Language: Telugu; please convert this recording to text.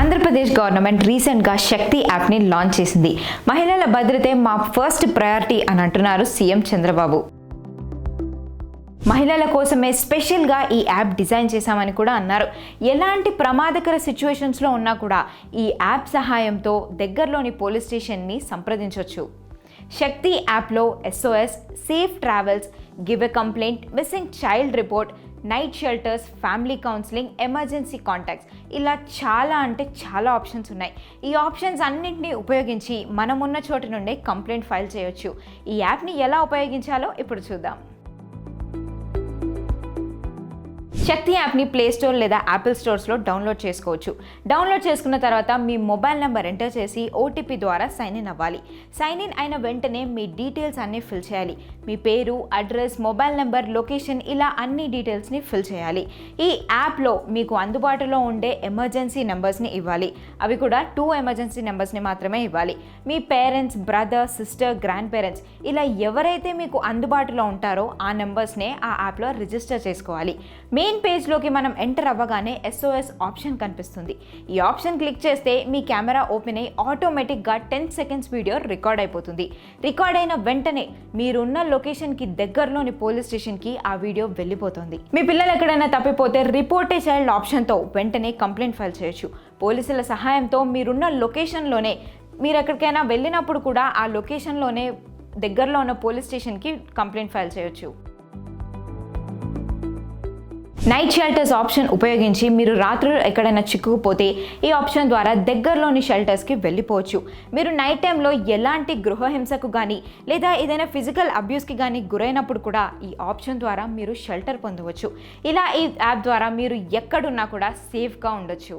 ఆంధ్రప్రదేశ్ గవర్నమెంట్ రీసెంట్గా శక్తి యాప్ని లాంచ్ చేసింది. మహిళల భద్రతే మా ఫస్ట్ ప్రయారిటీ అని అంటున్నారు సీఎం చంద్రబాబు. మహిళల కోసమే స్పెషల్గా ఈ యాప్ డిజైన్ చేశామని కూడా అన్నారు. ఎలాంటి ప్రమాదకర సిచ్యువేషన్స్లో ఉన్నా కూడా ఈ యాప్ సహాయంతో దగ్గరలోని పోలీస్ స్టేషన్ని సంప్రదించవచ్చు శక్తి యాప్లో SOS safe travels give a complaint missing child report night shelters family counselling emergency contacts ఇలా చాలా అంటే చాలా ఆప్షన్స్ ఉన్నాయి. ఈ ఆప్షన్స్ అన్నింటినీ ఉపయోగించి మనమున్న చోటు నుండే కంప్లైంట్ ఫైల్ చేయొచ్చు. ఈ యాప్ని ఎలా ఉపయోగించాలో ఇప్పుడు చూద్దాం. శక్తి యాప్ని ప్లే స్టోర్ లేదా యాపిల్ స్టోర్స్లో డౌన్లోడ్ చేసుకోవచ్చు. డౌన్లోడ్ చేసుకున్న తర్వాత మీ మొబైల్ నెంబర్ ఎంటర్ చేసి ఓటీపీ ద్వారా సైన్ ఇన్ అవ్వాలి. సైన్ ఇన్ అయిన వెంటనే మీ డీటెయిల్స్ అన్నీ ఫిల్ చేయాలి. మీ పేరు అడ్రస్ మొబైల్ నెంబర్ లొకేషన్ ఇలా అన్ని డీటెయిల్స్ని ఫిల్ చేయాలి. ఈ యాప్లో మీకు అందుబాటులో ఉండే ఎమర్జెన్సీ నెంబర్స్ని ఇవ్వాలి. అవి కూడా టూ ఎమర్జెన్సీ నెంబర్స్ని మాత్రమే ఇవ్వాలి. మీ parents brother sister grandparents ఇలా ఎవరైతే మీకు అందుబాటులో ఉంటారో ఆ నెంబర్స్నే ఆ యాప్లో రిజిస్టర్ చేసుకోవాలి. మెయిన్ పేజ్లోకి మనం ఎంటర్ అవ్వగానే ఎస్ఓఎస్ ఆప్షన్ కనిపిస్తుంది. ఈ ఆప్షన్ క్లిక్ చేస్తే మీ కెమెరా ఓపెన్ అయ్యి ఆటోమేటిక్గా టెన్ సెకండ్స్ వీడియో రికార్డ్ అయిపోతుంది. రికార్డ్ అయిన వెంటనే మీరున్న లొకేషన్కి దగ్గరలోని పోలీస్ స్టేషన్కి ఆ వీడియో వెళ్ళిపోతుంది. మీ పిల్లలు ఎక్కడైనా తప్పిపోతే రిపోర్ట్ చైల్డ్ ఆప్షన్తో వెంటనే కంప్లైంట్ ఫైల్ చేయొచ్చు. పోలీసుల సహాయంతో మీరున్న లొకేషన్లోనే మీరు ఎక్కడికైనా వెళ్ళినప్పుడు కూడా ఆ లొకేషన్లోనే దగ్గరలో ఉన్న పోలీస్ స్టేషన్కి కంప్లైంట్ ఫైల్ చేయొచ్చు. నైట్ షెల్టర్స్ ఆప్షన్ ఉపయోగించి మీరు రాత్రులు ఎక్కడైనా చిక్కుకుపోతే ఈ ఆప్షన్ ద్వారా దగ్గరలోని షెల్టర్స్కి వెళ్ళిపోవచ్చు. మీరు నైట్ టైంలో ఎలాంటి గృహహింసకు కానీ లేదా ఏదైనా ఫిజికల్ అబ్యూస్కి కానీ గురైనప్పుడు కూడా ఈ ఆప్షన్ ద్వారా మీరు షెల్టర్ పొందవచ్చు. ఇలా ఈ యాప్ ద్వారా మీరు ఎక్కడున్నా కూడా సేఫ్గా ఉండొచ్చు.